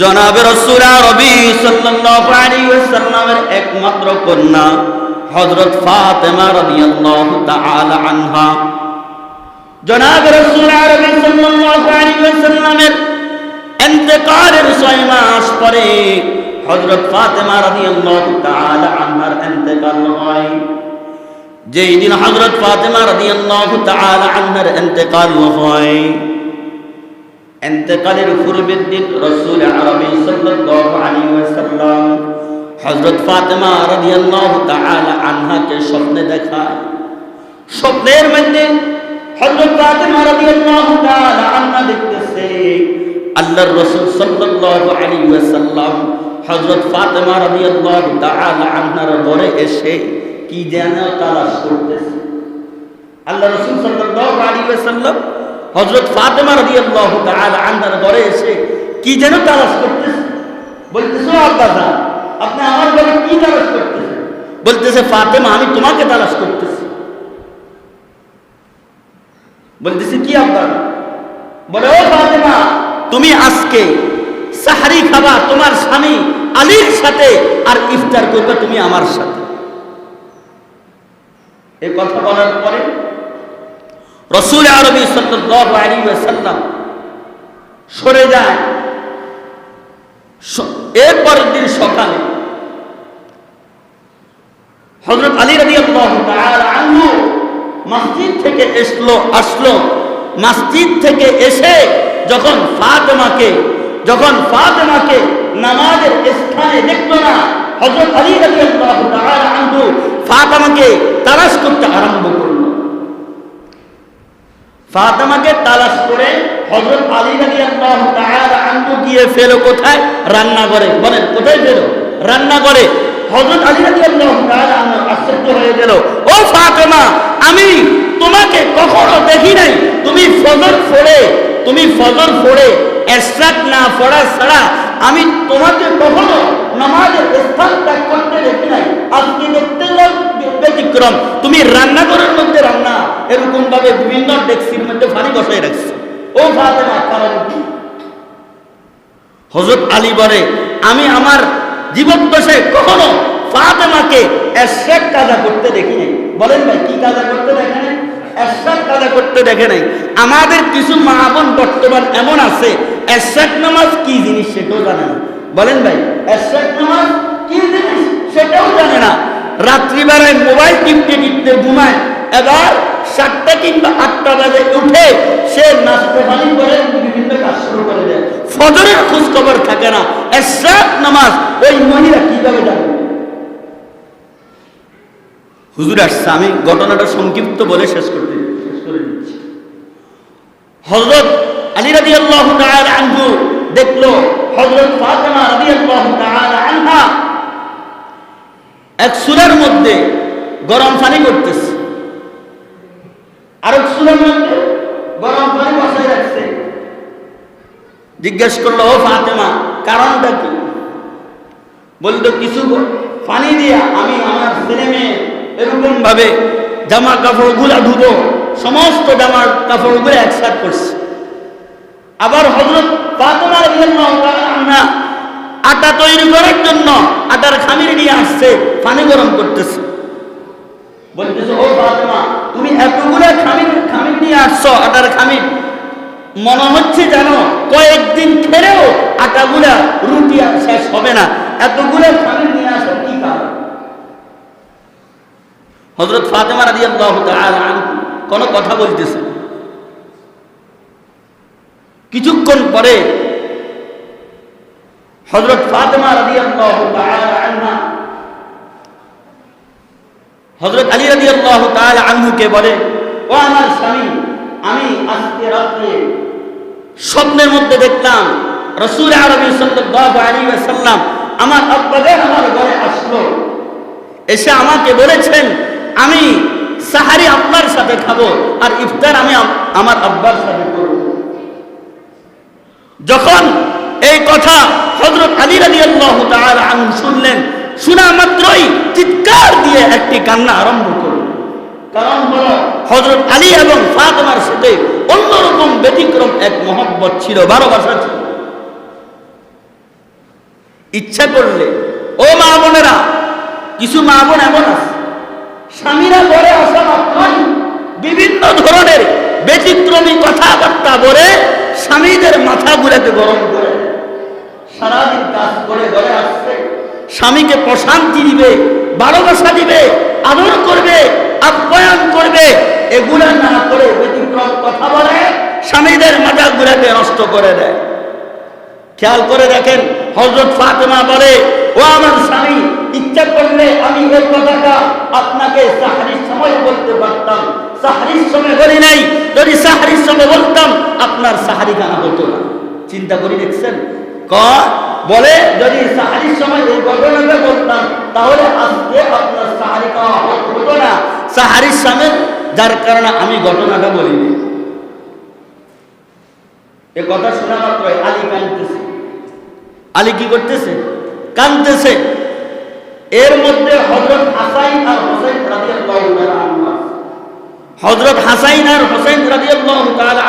জনাবে সাল্লাল্লাহু আলাইহি ওয়াসাল্লামের একমাত্র কন্যা হযরত ফাতেমা রাদিয়াল্লাহু তাআলা আনহা। জনাবে রসুল আরবি সাল্লাল্লাহু আলাইহি ওয়াসাল্লামের ইন্তেকালের ছয় মাস পরে হযরত ফাতেমা রাদিয়াল্লাহু তাআলা আনহার ইন্তেকাল হয়। যেই দিন হযরত ফাতেমা রাদিয়াল্লাহু তাআলা আনহার ইন্তেকাল হয়। এতেকালের পূর্বের দিন রসুল আরবি সাল্লাল্লাহু আলাইহি ওয়াসাল্লাম হযরত ফাতেমা রাদিয়াল্লাহু তাআলা আনহাকে স্বপ্নে দেখায়। স্বপ্নের মধ্যে হযরত ফাতেমা রাদিয়াল্লাহু তাআলা আনহা দেখতেছে। আল্লাহর রাসূল সাল্লাল্লাহু আলাইহি ওয়াসাল্লাম হযরত ফাতেমা রাদিয়াল্লাহু তাআলা আনহার ঘরে এসে কি যেন তালাশ করতেছে। আল্লাহ রাসূল সাল্লাল্লাহু আলাইহি ওয়াসাল্লাম হযরত ফাতেমা রাদিয়াল্লাহু তাআলা আনহার ঘরে এসে কি যেন তালাশ করতেছে। বলতেছে জান, আপনি আমার ঘরে কি তালাশ করতেছেন? বলতেছে ফাতেমা আমি তোমাকে তালাশ করতেছি। বলতেছে কি আব্বা বলে ও ফাতেমা তুমি আজকে সাহারি খাবা তোমার স্বামী আলীর সাথে আর ইফতার করবে তুমি আমার সাথে। এই কথা বলার পরে রসুল আরবি ওয়াসাল্লাম সরে যায়। স- এর পরের দিন সকালে হযরত আলী তাআলা আনহু মসজিদ থেকে এসলো, আসলো। মসজিদ থেকে এসে যখন ফাতেমাকে যখন ফাতেমাকে নামাজের স্থানে দেখল না, হযরত আলী আনহু ফাতেমাকে তালাশ করতে আরম্ভ করল। ফাতেমাকে তালাশ করে হযরত আলী রাদিয়াল্লাহু তাআলা আনহু গিয়ে ফেলো কোথায়? রান্নাঘরে। বলেন, কোথায় ফেলো? রান্নাঘরে। হযরত আলী রাদিয়াল্লাহু তাআলা আনহু আশ্চর্য হয়ে গেল, ও ফাতেমা, আমি তোমাকে কখনো দেখি নাই। তুমি ফজর পড়ে তুমি ফজর পড়ে এসরাত না পড়া ছাড়া আমি তোমাকে কখনো নামাজের স্থান ত্যাগ করতে দেখি নাই। আজকে দেখতে ব্যতিক্রম। তুমি রান্নাঘরের মধ্যে রান্না। এরকম ভাবে বিভিন্ন ডেক্সির মধ্যে ফানি বসাই রাখছো। ও কি? হজরত আলী বলে, আমি আমার জীবন দশায় কখনো ফাতেমাকে এসরাক কাজা করতে দেখিনি বলেন ভাই, কি কাজা করতে দেখে এসরাক কাজা করতে দেখে নাই। আমাদের কিছু মা বোন বর্তমান এমন আছে এসরাক নামাজ কি জিনিস সেটাও জানে না। বলেন ভাই এসরাক নামাজ কি জিনিস সেটাও জানে না। রাত্রিবেলায় মোবাইল টিপতে টিপতে ঘুমায়, এবার সাতটা কিংবা আটটা বাজে উঠে সে নাস্তা পানি করে বিভিন্ন কাজ শুরু করে দেয়। ফজরের খোঁজ খবর থাকে না। এসরাত নামাজ ওই মহিলা কীভাবে জানবে হুজুর আসছে, আমি ঘটনাটা সংক্ষিপ্ত বলে শেষ করে হজরত আলী রাদি আল্লাহ আনহু দেখল হজরত ফাতেমা রাদি আল্লাহ আনহা এক সুরের মধ্যে গরম পানি করতেছে। আরেক সুরের মধ্যে গরম পানি বসায় রাখছে। জিজ্ঞেস করল, ও ফাতেমা, কারণটা কি? বলতো কিছু পানি দিয়া আমি আমার ছেলে মেয়ে এরকম ভাবে জামা কাপড়গুলা ধুবো, সমস্ত জামা কাপড়গুলো একসাথ করছে। আবার হজরত রাদিয়াল্লাহু তাআলা আটা তৈরি করার জন্য আটার খামির নিয়ে আসছে, পানি গরম করতেছে। বলতেছে, ও ফাতেমা, তুমি এতগুলো খামির খামির নিয়ে আসছো, আটার খামির। মনে হচ্ছে জানো কয়েকদিন খেলেও আটাগুলা রুটি শেষ হবে না। এতগুলো খামির নিয়ে আসো কি কারণ হজরত ফাতেমা তাআলা আনহু কোনো কথা বলতেছে। কিছুক্ষণ পরে হজরত ফাতেমা তাআলা আনহা হজরত আলী রাদিয়াল্লাহু তাআলা আনহুকে বলে, ও আমার স্বামী, আমি আজকে রাত্রে স্বপ্নের মধ্যে দেখলাম রসুল আরবি আমার আব্বাদের আমার ঘরে আসলো। এসে আমাকে বলেছেন আমি সাহারি আপনার সাথে খাব আর ইফতার আমি আমার আব্বার সাথে করব। যখন এই কথা হজরত আলী রাজি আল্লাহ শুনলেন, শোনা মাত্রই চিৎকার দিয়ে একটি কান্না আরম্ভ করল। কারণ হলো হজরত আলী এবং ফাতেমার সাথে অন্যরকম ব্যতিক্রম এক মহব্বত ছিল, ভালোবাসা ছিল। ইচ্ছা করলে, ও মা বোনেরা, কিছু মা বোন এমন আছে স্বামীরা বলে আসা বিভিন্ন ধরনের ব্যতিক্রমী কথাবার্তা বলে স্বামীদের মাথা ঘুরাতে গরম করে। সারাদিন কাজ করে ঘরে আসছে। স্বামীকে প্রশান্তি দিবে, ভালোবাসা দিবে, আদর করবে, আপ্যায়ন করবে। এগুলা না করে ব্যতিক্রম কথা বলে, স্বামীদের মাথা ঘুরাতে নষ্ট করে দেয়। খেয়াল করে দেখেন হজরত ফাতেমা বলে, ও আমার স্বামী ইচ্ছা করলে আমি এই কথাটা আপনাকে সাহারির সময় বলতে পারতাম। সাহারির সময় বলি নাই, যদি সাহারির সময় বলতাম, আপনার সাহারি গানা হতো না। চিন্তা করে দেখছেন? ক? বলে, যদি সাহারির সময় এই ঘটনাটা বলতাম, তাহলে আজকে আপনার সাহারি খাওয়া হতো না। সাহারির সময়, যার কারণে আমি ঘটনাটা বলিনি। এ কথা শোনা মাত্র আলী কাঁদতেছে। আলী কি করতেছে? কাঁদতেছে। এর মধ্যে হজরত হাসাইন আর হোসেন হজরত হাসাইন আর হোসেন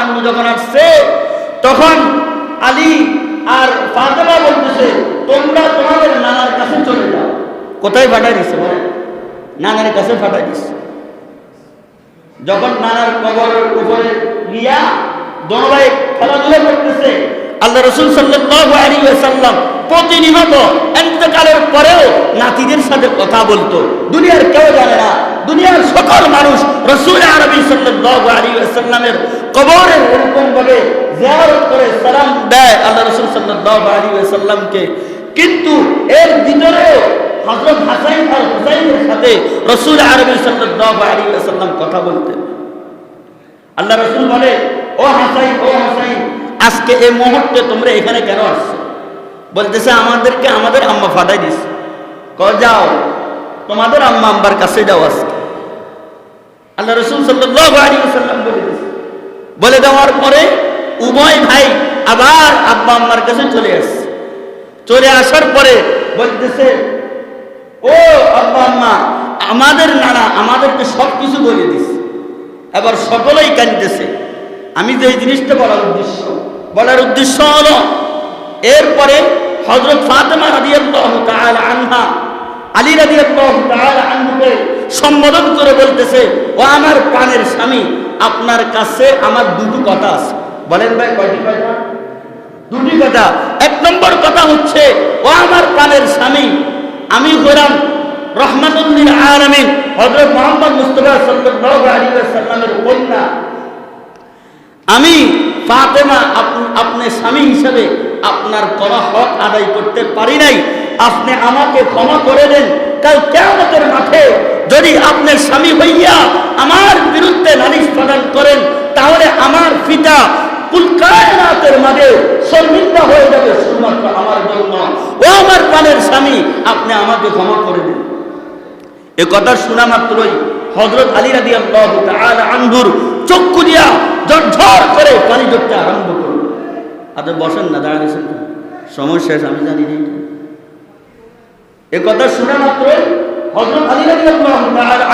আনহু যখন আসছে, তখন আলী আর ফাতেমা বলতেছে, তোমরা তোমাদের নানার কাছে চলে যাও। কোথায় ফাটাই দিচ্ছে বলে? নানার কাছে ফাটাই দিচ্ছে যখন নানার কবরের উপরে গিয়া দোনোভাই খেলাধুলা করতেছে আল্লাহ রসুল ওয়াসাল্লাম প্রতিনিয়ত ইন্তেকালের পরেও নাতিদের সাথে কথা বলতো। দুনিয়ার কেউ জানে না। দুনিয়ার সকল মানুষ রসুল আরবি ওয়াসাল্লামের কবরের এরকম ভাবে করে দেয় আল্লাহ রসুল সাথে আরবি ওয়াসাল্লাম কথা বলতেন। আল্লাহ রসুল বলে, ও হাসাইন ও হাসাইন আজকে এই মুহূর্তে তোমরা এখানে কেন আসছো? বলতেছে, আমাদেরকে আমাদের আম্মা ফাটাই দিস ক যাও, তোমাদের আম্মা আম্বার কাছে যাও আজকে। আল্লাহ রসুল ওয়াসাল্লাম বলে দিস বলে দেওয়ার পরে উভয় ভাই আবার আব্বা আম্মার কাছে চলে আসছে। চলে আসার পরে বলতেছে, ও আব্বা আম্মা, আমাদের নানা আমাদেরকে সব কিছু বলে দিস এবার সকলেই কাঁদতেছে। আমি যে জিনিসটা বলার উদ্দেশ্য বলার উদ্দেশ্য হলো, এরপরে হজরত ফাতেমা তাআলা আনহা, আলী তাআলা আনহুকে সম্বোধন করে বলতেছে, ও আমার প্রাণের স্বামী, আপনার কাছে আমার দুটো কথা আছে। বলেন ভাই, কয়টি কথা? দুটি কথা। এক নম্বর কথা হচ্ছে, ও আমার প্রাণের স্বামী, আমি হলাম রহমাতুল্লিল আলামিন। হযরত মুহাম্মদ মুস্তাফা সাল্লাল্লাহু আলাইহি ওয়াসাল্লামের কন্যা। আমি ফাতেমা আপনি স্বামী হিসেবে আপনার কোন হক আদায় করতে পারি নাই। আপনি আমাকে ক্ষমা করে দেন। কাল কেমতের মাঠে যদি আপনার স্বামী হইয়া আমার বিরুদ্ধে নালিশ প্রদান করেন, তাহলে আমার পিতা হয়ে যাবে, শুধুমাত্র আমার ও আমার স্বামী, আপনি আমাকে ক্ষমা করে শোনা মাত্রই হজরত চক্ষু দিয়া ঝরঝর করে পানি ধরতে আরম্ভ করল। আপনি বসেন না দাঁড়াচ্ছেন সময় শেষ, আমি জানি না এ কথা শোনা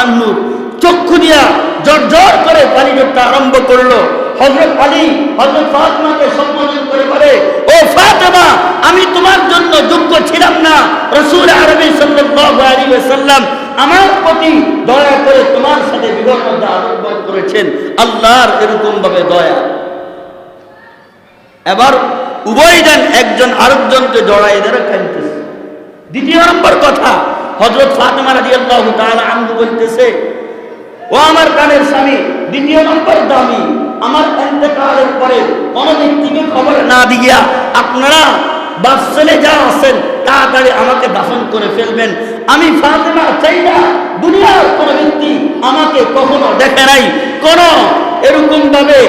আনহুর চক্ষু দিয়া ঝরঝর করে পানি আরম্ভ করল। হজরত আলী হজরত ফাতেমাকে সম্বোধন করে বলে, ও ফাতেমা, আমি তোমার জন্য যোগ্য ছিলাম না। রসুল আরবি সাল্লাল্লাহু আলাইহি ওয়াসাল্লাম আমার প্রতি দয়া করে তোমার সাথে মধ্যে আরম্ভ করেছেন। আল্লাহর এরকম ভাবে দয়া। এবার উভয় দেন একজন আরেকজনকে জড়াই ধরে কাঁদতেছে। দ্বিতীয় নম্বর কথা হজরত ফাতেমা রাদিয়াল্লাহু তাআলা আনহু বলতেছে, ও আমার প্রাণের স্বামী, দ্বিতীয় নম্বর দামি, আমার এতেকালের পরে কোনো ব্যক্তিকে খবর না দিয়া আপনারা বাসলে যা আছেন, তাড়াতাড়ি আমাকে দাফন করে ফেলবেন। আমি ফাতেমা চাই না দুনিয়ার কোনো ব্যক্তি আমাকে কখনো দেখে নাই। কোন এরকম ভাবে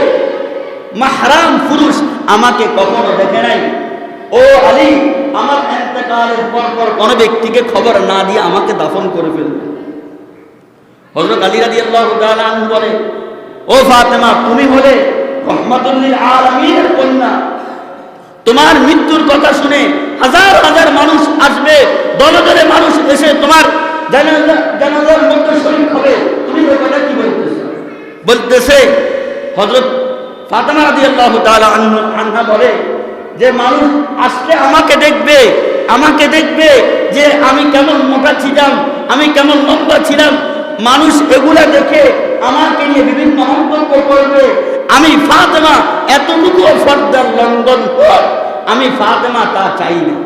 মাহরাম পুরুষ আমাকে কখনো দেখে নাই। ও আলী, আমার এতেকালের পর পর কোনো ব্যক্তিকে খবর না দিয়ে আমাকে দাফন করে ফেলবেন হজরত আলী রাজি আল্লাহ বলে, ও ফাতেমা, তুমি হলে রহমাতুল্লিল আলমীর কন্যা। তোমার মৃত্যুর কথা শুনে হাজার হাজার মানুষ আসবে দলে দলে মানুষ এসে তোমার জানাজার মধ্যে শরীর হবে। তুমি কথা কি বলতেছে? বলতেছে হজরত ফাতেমা রাজি আল্লাহ আনহা বলে যে, মানুষ আসলে আমাকে দেখবে আমাকে দেখবে যে আমি কেমন মোটা ছিলাম, আমি কেমন লম্বা ছিলাম। মানুষ এগুলা দেখে আমাকে নিয়ে বিভিন্ন মন্তব্য করবে আমি ফাতেমা এতটুকু ফর্দার লঙ্ঘন কর। আমি ফাতেমা তা চাই না।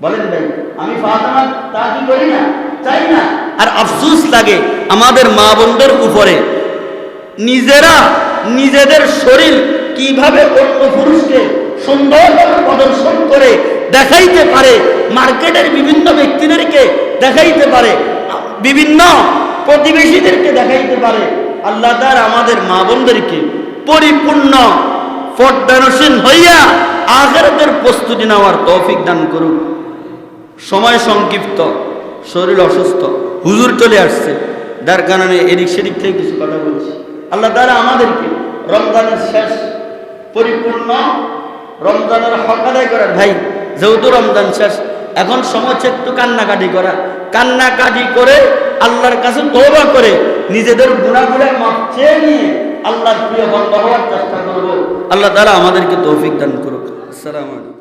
বলেন ভাই, আমি ফাতেমা তা কি করি না? চাই না। আর আফসোস লাগে আমাদের মা বোনদের উপরে। নিজেরা নিজেদের শরীর কীভাবে অন্য পুরুষকে সুন্দরভাবে প্রদর্শন করে দেখাইতে পারে, মার্কেটের বিভিন্ন ব্যক্তিদেরকে দেখাইতে পারে, বিভিন্ন প্রতিবেশীদেরকে দেখাইতে পারে আল্লাহ তার আমাদের মা বোনদেরকে পরিপূর্ণ পর্দানসীন হইয়া আখেরাতের প্রস্তুতি নেওয়ার তৌফিক দান করুক সময় সংক্ষিপ্ত, শরীর অসুস্থ, হুজুর চলে আসছে। যার কারণে এদিক সেদিক থেকে কিছু কথা বলছি। আল্লাহ তারা আমাদেরকে রমজানের শেষ পরিপূর্ণ রমজানের হক আদায় করেন। ভাই, যেহেতু রমজান শেষ, এখন সময় হচ্ছে একটু কান্নাকাটি করা। কান্নাকাটি করে আল্লাহর কাছে তৌবা করে নিজেদের গুণাগুলো মাপ নিয়ে আল্লাহর প্রিয় বন্ধ হওয়ার চেষ্টা করব। আল্লাহ তারা আমাদেরকে তৌফিক দান করুক। আসসালামু আলাইকুম।